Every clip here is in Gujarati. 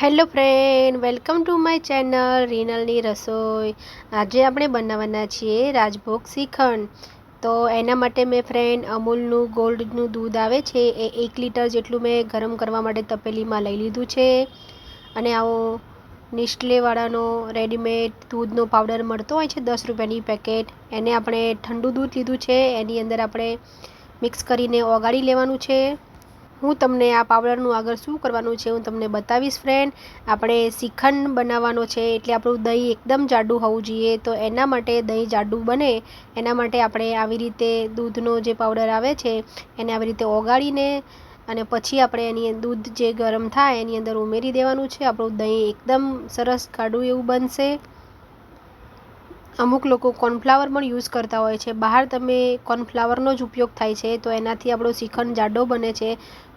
Hello friend, welcome to my channel રીનલની રસોઈ. આજે આપણે બનાવવાના છીએ રાજભોગ શ્રીખંડ. તો એના માટે મેં ફ્રેન્ડ, અમૂલનું ગોલ્ડનું દૂધ આવે છે, એ એક લીટર જેટલું મેં ગરમ કરવા માટે તપેલીમાં લઈ લીધું છે. અને આવો નિસ્ટલેવાળાનો રેડીમેડ દૂધનો પાવડર મળતો હોય છે, દસ રૂપિયાની પેકેટ એને આપણે ઠંડુ દૂધ લીધું છે, એની અંદર આપણે મિક્સ કરીને ઓગાળી લેવાનું છે. હું તમને આ પાવડરનું આગળ શું કરવાનું છે હું તમને બતાવીશ ફ્રેન્ડ આપણે શ્રીખંડ બનાવવાનો છે એટલે આપણું દહીં એકદમ જાડું હોવું જોઈએ. તો એના માટે દહીં જાડું બને. એના માટે આપણે આવી રીતે દૂધનો જે પાવડર આવે છે, એને આવી રીતે ઓગાળીને અને પછી આપણે એની દૂધ જે ગરમ થાય એની અંદર ઉમેરી દેવાનું છે. આપણું દહીં એકદમ સરસ ગાઢું એવું બનશે. અમુક લોકો કોર્નફ્લાવર પણ યુઝ કરતા હોય છે. બહાર તમે કોર્નફ્લાવરનો જ ઉપયોગ થાય છે. તો એનાથી આપણો શ્રીખંડ જાડો બને છે.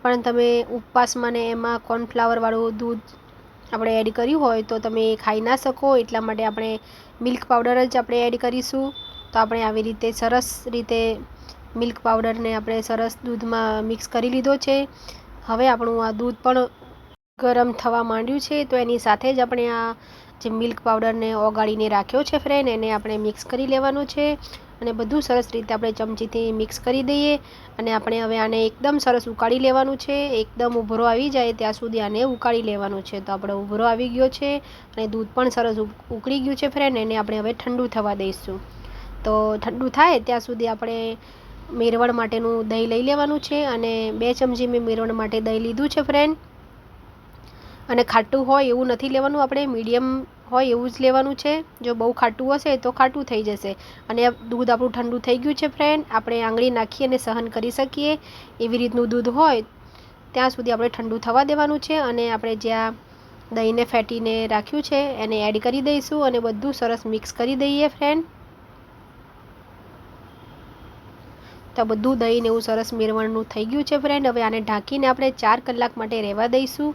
પણ તમે ઉપવાસમાં ને એમાં કોર્નફ્લાવરવાળું દૂધ આપણે એડ કર્યું હોય તો તમે ખાઈ ના શકો. એટલા માટે આપણે મિલ્ક પાવડર જ આપણે એડ કરીશું. તો આપણે આવી રીતે સરસ રીતે મિલ્ક પાવડરને આપણે સરસ દૂધમાં મિક્સ કરી લીધો છે. હવે આપણું આ દૂધ પણ ગરમ થવા માંડ્યું છે. તો એની સાથે જ આપણે આ જે મિલ્ક પાવડરને ઓગાળીને રાખ્યો છે ફ્રેન્ડ એને આપણે મિક્સ કરી લેવાનું છે. અને બધું સરસ રીતે આપણે ચમચીથી મિક્સ કરી દઈએ અને આપણે હવે આને એકદમ સરસ ઉકાળી લેવાનું છે. એકદમ ઉભરો આવી જાય ત્યાં સુધી આને ઉકાળી લેવાનું છે. તો આપણે ઉભરો આવી ગયો છે અને દૂધ પણ સરસ ઉકળી ગયું છે ફ્રેન્ડ એને આપણે હવે ઠંડુ થવા દઈશું. તો ઠંડુ થાય ત્યાં સુધી આપણે મેરવણ માટેનું દહીં લઈ લેવાનું છે અને બે ચમચી મેં મેરવણ માટે દહીં લીધું છે ફ્રેન્ડ અને ખાટું હોય એવું નથી લેવાનું આપણે મીડિયમ હોય એવું જ લેવાનું છે. જો બહુ ખાટું હશે તો ખાટું થઈ જશે. અને દૂધ આપણું ઠંડુ થઈ ગયું છે ફ્રેન્ડ આપણે આંગળી નાખી અને સહન કરી શકીએ. એવી રીતનું દૂધ હોય, ત્યાં સુધી આપણે ઠંડુ થવા દેવાનું છે અને આપણે જ્યાં દહીંને ફેટીને રાખ્યું છે એને એડ કરી દઈશું અને બધું સરસ મિક્સ કરી દઈએ ફ્રેન્ડ તો બધું દહીં એવું સરસ મેરવણનું થઈ ગયું છે ફ્રેન્ડ હવે આને ઢાંકીને આપણે ચાર કલાક માટે રહેવા દઈશું.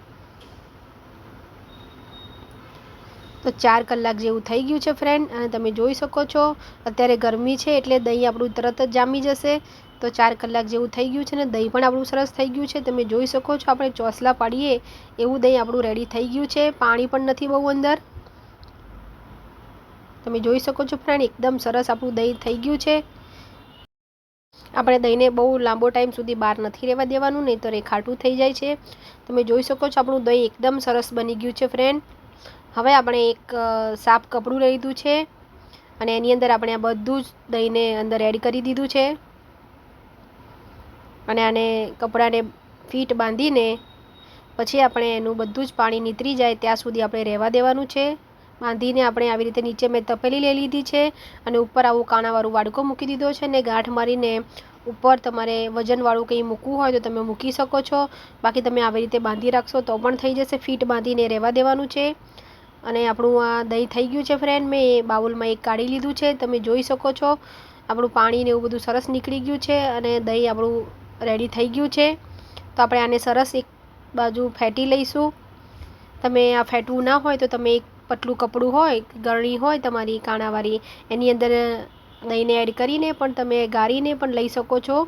તો ચાર કલાક જેવું થઈ ગયું છે ફ્રેન્ડ અને તમે જોઈ શકો છો, અત્યારે ગરમી છે એટલે દહીં આપણું તરત જ જામી જશે. તો ચાર કલાક જેવું થઈ ગયું છે ને દહીં પણ આપણું સરસ થઈ ગયું છે. તમે જોઈ શકો છો, આપણે ચોસલા પાડીએ, એવું દહીં આપણું રેડી થઈ ગયું છે. પાણી પણ નથી બહુ અંદર. તમે જોઈ શકો છો ફ્રેન્ડ એકદમ સરસ આપણું દહીં થઈ ગયું છે. આપણે દહીંને બહુ લાંબો ટાઈમ સુધી બહાર નથી રહેવા દેવાનું, નહીં તો રેખાટું થઈ જાય છે. તમે જોઈ શકો છો, આપણું દહીં એકદમ સરસ બની ગયું છે ફ્રેન્ડ હવે આપણે એક સાફ કપડું લઈ લીધું છે અને એની અંદર આપણે આ બધું જ દહીંને અંદર એડ કરી દીધું છે. અને આને કપડાને ફીટ બાંધીને પછી આપણે એનું બધું જ પાણી નીતરી જાય ત્યાં સુધી આપણે રહેવા દેવાનું છે. બાંધીને આપણે આવી રીતે નીચે મેં તપેલી લઈ લીધી છે અને ઉપર આવું કાણાવાળું વાડકો મૂકી દીધો છે ને ગાંઠ મારીને ઉપર તમારે વજનવાળું કંઈ મૂકવું હોય તો તમે મૂકી શકો છો. બાકી તમે આવી રીતે બાંધી રાખશો તો પણ થઈ જશે. ફીટ બાંધીને રહેવા દેવાનું છે. અને આપણું આ દહીં થઈ ગયું છે ફ્રેન્ડ મેં એ બાઉલમાં એક કાઢી લીધું છે. તમે જોઈ શકો છો. આપણું પાણી ને એવું બધું સરસ નીકળી ગયું છે અને દહીં આપણું રેડી થઈ ગયું છે. તો આપણે આને સરસ એક બાજુ ફેટી લઈશું. તમે આ ફેટવું ના હોય તો તમે એક પતલું કપડું હોય ગરણી હોય, તમારી કાણાવાળી એની અંદર દહીંને એડ કરીને પણ તમે ગાળીને પણ લઈ શકો છો.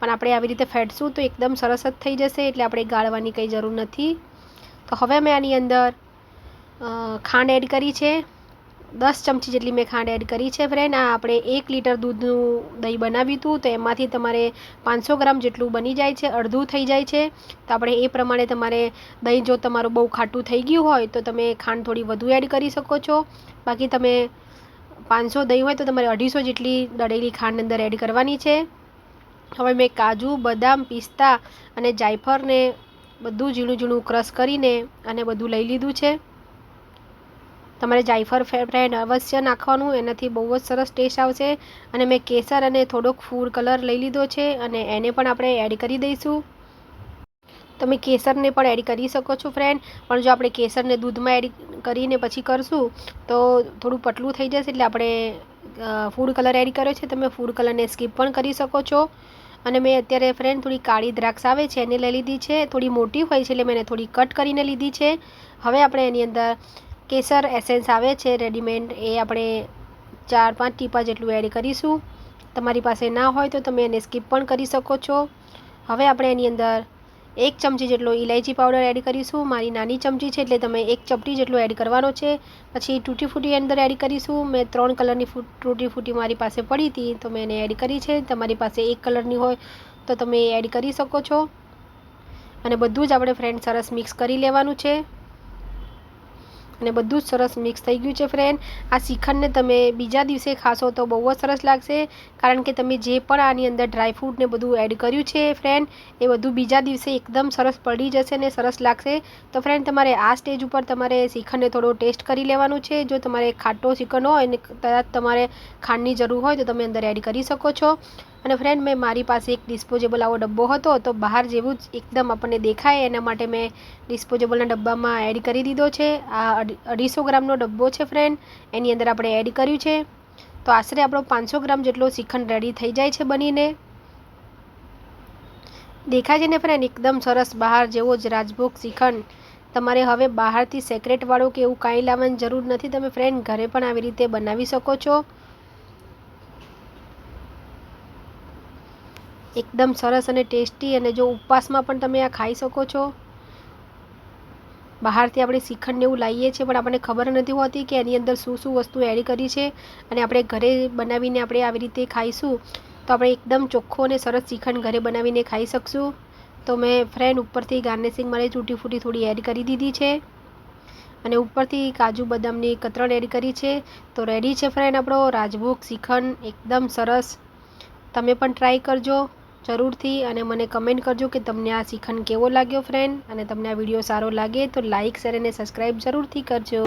પણ આપણે આવી રીતે ફેટશું તો એકદમ સરસ જ થઈ જશે, એટલે આપણે ગાળવાની કંઈ જરૂર નથી. તો હવે મેં આની અંદર ખાંડ એડ કરી છે. દસ ચમચી જેટલી મેં ખાંડ એડ કરી છે ફ્રેન્ડ આ આપણે એક લીટર દૂધનું દહીં બનાવ્યું હતું, તો એમાંથી તમારે પાંચસો ગ્રામ જેટલું બની જાય છે, અડધું થઈ જાય છે. તો આપણે એ પ્રમાણે તમારે દહીં જો તમારું બહુ ખાટું થઈ ગયું હોય, તો તમે ખાંડ થોડી વધુ એડ કરી શકો છો. બાકી તમે પાંચસો દહીં હોય, તો તમારે અઢીસો જેટલી દળેલી ખાંડ અંદર એડ કરવાની છે. હવે મેં કાજુ, બદામ, પિસ્તા અને જાયફળને બધું ઝીણું ઝીણું ક્રશ કરીને અને બધું લઈ લીધું છે. તમારે જાયફળ ફ્રેન્ડ અવશ્ય નાખવાનું, એનાથી બહુ જ સરસ ટેસ્ટ આવશે. અને મેં કેસર અને થોડોક ફૂડ કલર લઈ લીધો છે અને એને પણ આપણે એડ કરી દઈશું. તમે કેસરને પણ એડ કરી શકો છો ફ્રેન્ડ. પણ જો આપણે કેસરને દૂધમાં એડ કરીને પછી કરશું, તો થોડું પતલું થઈ જશે એટલે આપણે ફૂડ કલર એડ કર્યો છે. તમે ફૂડ કલરને સ્કીપ પણ કરી શકો છો. અને મેં અત્યારે ફ્રેન્ડ થોડી કાળી દ્રાક્ષ આવે છે, એને લઈ લીધી છે. થોડી મોટી હોય છે એટલે મેં થોડી કટ કરીને લીધી છે. હવે આપણે એની અંદર કેસર એસેન્સ આવે છે, રેડીમેડ એ આપણે ચાર પાંચ ટીપા જેટલું એડ કરીશું. તમારી પાસે ના હોય તો તમે એને સ્કીપ પણ કરી શકો છો. હવે આપણે એની અંદર એક ચમચી જેટલો ઇલાયચી પાવડર એડ કરીશું. મારી નાની ચમચી છે એટલે તમે એક ચપટી જેટલો એડ કરવાનો છે. પછી તૂટી ફૂટી અંદર એડ કરીશું. મેં ત્રણ કલરની તૂટી ફૂટી મારી પાસે પડી હતી તો મેં એને એડ કરી છે. તમારી પાસે એક કલરની હોય તો તમે એડ કરી શકો છો. અને બધું જ આપણે ફ્રેન્ડ સરસ મિક્સ કરી લેવાનું છે. અને બધું જ સરસ મિક્સ થઈ ગયું છે ફ્રેન્ડ આ શ્રીખંડને તમે બીજા દિવસે ખાશો તો બહુ જ સરસ લાગશે. કારણ કે તમે જે પણ આની અંદર ડ્રાયફ્રૂટ ને બધું એડ કર્યું છે ફ્રેન્ડ એ બધું બીજા દિવસે એકદમ સરસ પડી જશે ને સરસ લાગશે. તો ફ્રેન્ડ તમારે આ સ્ટેજ ઉપર તમારે શ્રીખંડને થોડો ટેસ્ટ કરી લેવાનું છે. જો તમારે ખાટો શ્રીખંડ હોય અને કદાચ તમારે ખાંડની જરૂર હોય તો તમે અંદર એડ કરી શકો છો. અને ફ્રેન્ડ મેં મારી પાસે એક ડિસ્પોઝેબલ આવો ડબ્બો હતો, તો બહાર જેવું જ એકદમ આપણને દેખાય. એના માટે મેં ડિસ્પોઝેબલના ડબ્બામાં એડ કરી દીધો છે. આ અઢીસો ગ્રામનો ડબ્બો છે ફ્રેન્ડ એની અંદર આપણે એડ કર્યું છે. તો આશરે આપણો પાંચસો ગ્રામ જેટલો શ્રીખંડ રેડી થઈ જાય છે બનીને. દેખાય છે ને ફ્રેન્ડ એકદમ સરસ બહાર જેવો જ રાજભોગ શ્રીખંડ. તમારે હવે બહારથી સેક્રેટવાળું કે એવું કાંઈ લાવવાની જરૂર નથી. તમે ફ્રેન્ડ ઘરે પણ આવી રીતે બનાવી શકો છો. એકદમ સરસ અને ટેસ્ટી અને જો ઉપવાસમાં પણ તમે આ ખાઈ શકો છો. બહારથી આપણે શ્રીખંડને એવું લાવીએ છીએ, પણ આપણને ખબર નથી હોતી કે એની અંદર શું શું વસ્તુ એડ કરી છે. અને આપણે ઘરે બનાવીને આપણે આવી રીતે ખાઈશું, તો આપણે એકદમ ચોખ્ખો અને સરસ શ્રીખંડ ઘરે બનાવીને ખાઈ શકશું. તો મેં ફ્રેન્ડ ઉપરથી ગાર્નિશિંગ મારે તૂટી ફૂટી થોડી એડ કરી દીધી છે. અને ઉપરથી કાજુ બદામની કતરણ એડ કરી છે. તો રેડી છે ફ્રેન્ડ આપણો, રાજભોગ, શ્રીખંડ, એકદમ સરસ. તમે પણ ટ્રાય કરજો. જરૂરથી અને મને કમેન્ટ કરજો કે તમને આ શિખન કેવો લાગ્યો ફ્રેન્ડ અને તમને આ વીડિયો સારો લાગે તો લાઇક શેર અને સબસ્ક્રાઈબ જરૂરથી કરજો.